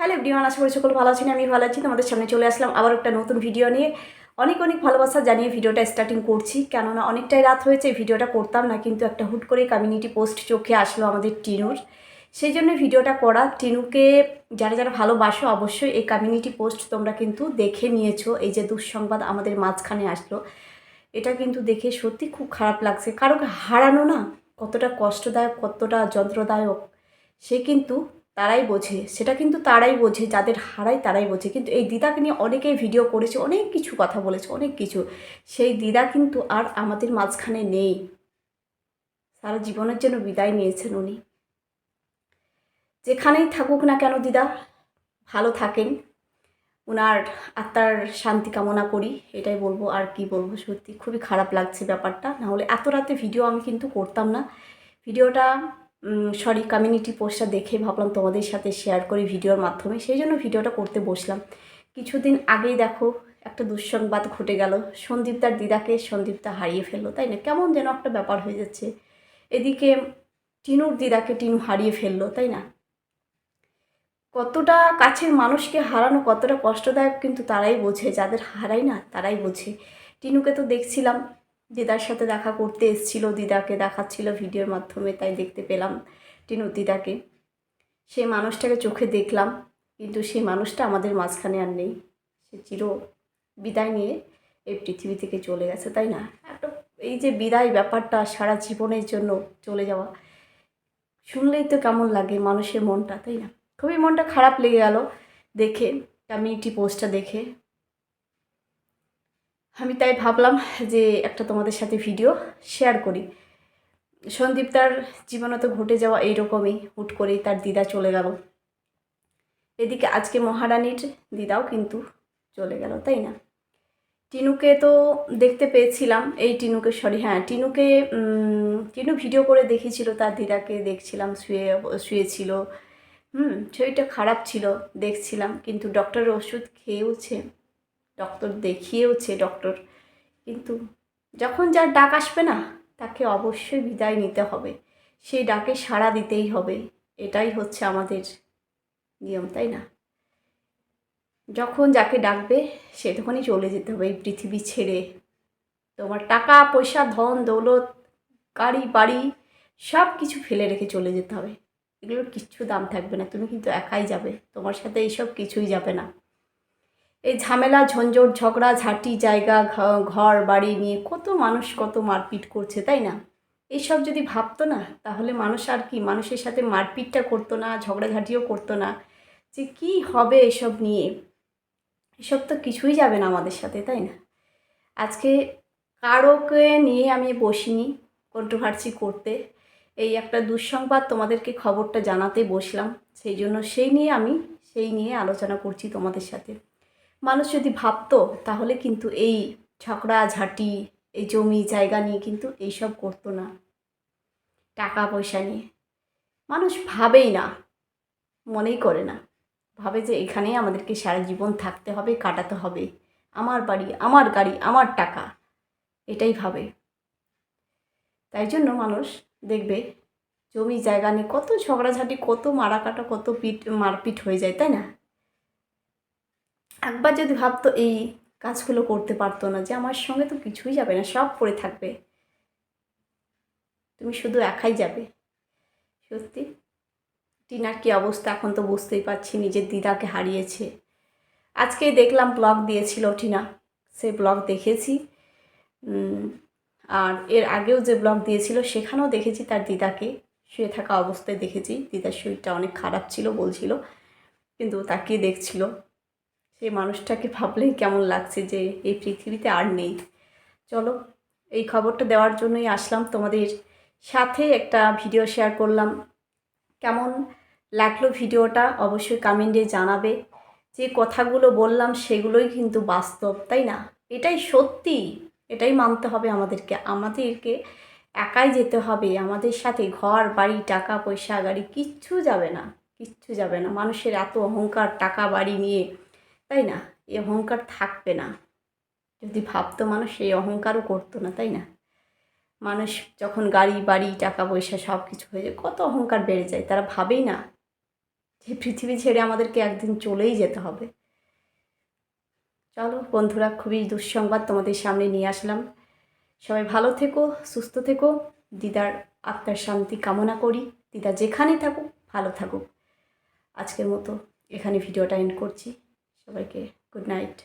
Hello everyone, আশা করি সকল ভালো আছেন, আমি ভালো আছি। তোমাদের সামনে চলে আসলাম আবার একটা নতুন ভিডিও নিয়ে। অনেক অনেক ভালোবাসা জানিয়ে ভিডিওটা স্টার্টিং করছি, কেননা অনেকটাই রাত হয়েছে ভিডিওটা করতাম না, কিন্তু একটা হুট করে কমিউনিটি পোস্ট চোখে আসলো আমাদের টিনুর। সেই জন্য ভিডিওটা করা। টিনুকে যারা যারা ভালোবাসো, অবশ্যই এই কমিউনিটি পোস্ট তোমরা কিন্তু দেখে নিয়েছো। এই যে দুঃসংবাদ আমাদের মাঝখানে আসলো, এটা কিন্তু দেখে সত্যি খুব খারাপ লাগছে। কারোকে হারানো না, কতটা কষ্টদায়ক, কতটা যন্ত্রদায়ক, সে কিন্তু তারাই বোঝে, সেটা কিন্তু তারাই বোঝে, যাদের হারায় তারাই বোঝে। কিন্তু এই দিদাকে নিয়ে অনেকেই ভিডিও করেছে, অনেক কিছু কথা বলেছে, অনেক কিছু। সেই দিদা কিন্তু আর আমাদের মাঝখানে নেই। সারা জীবনের জন্য বিদায় নিয়েছেন উনি। যেখানেই থাকুক না কেন দিদা, ভালো থাকেন। ওনার আত্মার শান্তি কামনা করি, এটাই বলব। আর কি বলব, সত্যি খুবই খারাপ লাগছে ব্যাপারটা। না হলে এত রাতে ভিডিও আমি কিন্তু করতাম না। ভিডিওটা সরি কমিউনিটি পোস্টটা দেখে ভাবলাম তোমাদের সাথে শেয়ার করি ভিডিওর মাধ্যমে। সেই জন্য ভিডিওটা করতে বসলাম। কিছুদিন আগেই দেখো, একটা দুঃসংবাদ ঘটে গেল। সন্দীপদার দিদাকে সন্দীপদা হারিয়ে ফেলল, তাই না? কেমন যেন একটা ব্যাপার হয়ে যাচ্ছে। এদিকে টিনুর দিদাকে টিনু হারিয়ে ফেলল, তাই না? কতটা কাছের মানুষকে হারানো, কতটা কষ্টদায়ক কিন্তু তারাই বোঝে। যাদের হারাই না, তারাই বোঝে। টিনুকে তো দেখছিলাম দিদার সাথে দেখা করতে এসেছিল, দিদাকে দেখাচ্ছিল ভিডিওর মাধ্যমে, তাই দেখতে পেলাম টিনু দিদাকে। সেই মানুষটাকে চোখে দেখলাম, কিন্তু সেই মানুষটা আমাদের মাঝখানে আর নেই। সে চির বিদায় নিয়ে এই পৃথিবী থেকে চলে গেছে, তাই না? একটা এই যে বিদায় ব্যাপারটা সারা জীবনের জন্য চলে যাওয়া, শুনলেই তো কেমন লাগে মানুষের মনটা, তাই না? খুবই মনটা খারাপ লেগে গেল দেখে আমি কমিউনিটি পোস্টটা দেখে। আমি তাই ভাবলাম যে একটা তোমাদের সাথে ভিডিও শেয়ার করি। সন্দীপ তার জীবনে তো ঘটে যাওয়া এইরকমই, হুট করেই তার দিদা চলে গেল। এদিকে আজকে মহারানীর দিদাও কিন্তু চলে গেল, তাই না? টিনুকে তো দেখতে পেয়েছিলাম, এই টিনুকে সরি হ্যাঁ টিনুকে টিনু ভিডিও করে দেখেছিল তার দিদাকে দেখছিলাম, শুয়ে, শুয়েছিল। হুম, শরীরটা খারাপ ছিল, দেখছিলাম, কিন্তু ডক্টরের ওষুধ খেয়েওছে। Doctor দেখিয়েওছে doctor. কিন্তু যখন যার ডাক আসবে না, তাকে অবশ্যই বিদায় নিতে হবে। সেই ডাকে সাড়া দিতেই হবে। এটাই হচ্ছে আমাদের নিয়ম, তাই না? যখন যাকে ডাকবে, সে তখনই চলে যেতে হবে এই পৃথিবী ছেড়ে। তোমার টাকা, পয়সা, ধন, দৌলত, গাড়ি, বাড়ি সব কিছু ফেলে রেখে চলে যেতে হবে। এগুলোর কিচ্ছু দাম থাকবে না। তুমি কিন্তু একাই যাবে। তোমার সাথে এইসব কিছুই যাবে না। এই ঝামেলা, ঝঞ্ঝট, ঝগড়া, ঝাঁটি, জায়গা ঘর, বাড়ি নিয়ে কত মানুষ কত মারপিট করছে, তাই না? এইসব যদি ভাবতো না, তাহলে মানুষ আর কি? মানুষের সাথে মারপিটটা করতো না, ঝগড়াঝাঁটিও করতো না। যে কি হবে এসব নিয়ে? এসব তো কিছুই যাবে না আমাদের সাথে, তাই না? আজকে কারোকে নিয়ে আমি বসিনি কন্ট্রোভার্সি করতে। এই একটা দুঃসংবাদ তোমাদেরকে খবরটা জানাতে বসলাম, সেই জন্য সেই নিয়ে আমি, সেই নিয়ে আলোচনা করছি তোমাদের সাথে। মানুষ যদি ভাবতো, তাহলে কিন্তু এই ঝগড়া, ঝাঁটি, এই জমি জায়গা নিয়ে কিন্তু এইসব করতো না। টাকা পয়সা নিয়ে। মানুষ ভাবেই না, মনেই করে না। ভাবে যে এখানেই আমাদেরকে সারা জীবন থাকতে হবে, কাটাতে হবে। আমার বাড়ি, আমার গাড়ি, আমার টাকা। এটাই ভাবে। তাই জন্য মানুষ দেখবে, জমি জায়গা নিয়ে কত ঝগড়াঝাটি, কত মারাকাটা, কত পিট, মারপিট হয়ে যায়, তাই না? একবার যদি ভাবতো এই কাজগুলো করতে পারতো না যে আমার সঙ্গে তো কিছুই যাবে না, সব পড়ে থাকবে। তুমি শুধু একাই যাবে। সত্যি? টিনার কী অবস্থা এখন তো বুঝতেই পারছি, নিজের দিদাকে হারিয়েছে। আজকেই দেখলাম ব্লগ দিয়েছিল টিনা। সেই ব্লগ দেখেছি। আর এর আগেও যে ব্লগ দিয়েছিল, সেখানেও দেখেছি তার দিদাকে। শুয়ে থাকা অবস্থায় দেখেছি। দিদার শরীরটা অনেক খারাপ ছিল, বলছিল। কিন্তু তাকিয়ে দেখছিল। সেই মানুষটাকে ভাবলেই কেমন লাগছে যে এই পৃথিবীতে আর নেই। চলো, এই খবরটা দেওয়ার জন্যই আসলাম। তোমাদের সাথে একটা ভিডিও শেয়ার করলাম। কেমন লাগল ভিডিওটা অবশ্যই কমেন্টে জানাবে। যে কথাগুলো বললাম সেগুলোই কিন্তু বাস্তব, তাই না? এটাই সত্যি, এটাই মানতে হবে আমাদেরকে। আমাদেরকে একাই যেতে হবে। আমাদের সাথে ঘর, বাড়ি, টাকা, পয়সা, গাড়ি, কিচ্ছু যাবে না, কিচ্ছু যাবে না। মানুষের এত অহংকার, টাকা, বাড়ি নিয়ে তাই না? এই অহংকার থাকবে না। যদি ভাবতো মানুষ এই অহংকারও করতো না, তাই না? মানুষ যখন গাড়ি, বাড়ি, টাকা পয়সা সব কিছু হয়ে যায়, কত অহংকার বেড়ে যায়, তারা ভাবেই না যে পৃথিবী ছেড়ে আমাদেরকে একদিন চলেই যেতে হবে। চলো বন্ধুরা, খুবই দুঃসংবাদ তোমাদের সামনে নিয়ে আসলাম। সবাই ভালো থেকো, সুস্থ থেকো। দিদার আত্মার শান্তি কামনা করি। দিদা যেখানে থাকুক, ভালো থাকুক। আজকের মতো এখানে ভিডিওটা এন্ড করছি। সবাইকে গুড নাইট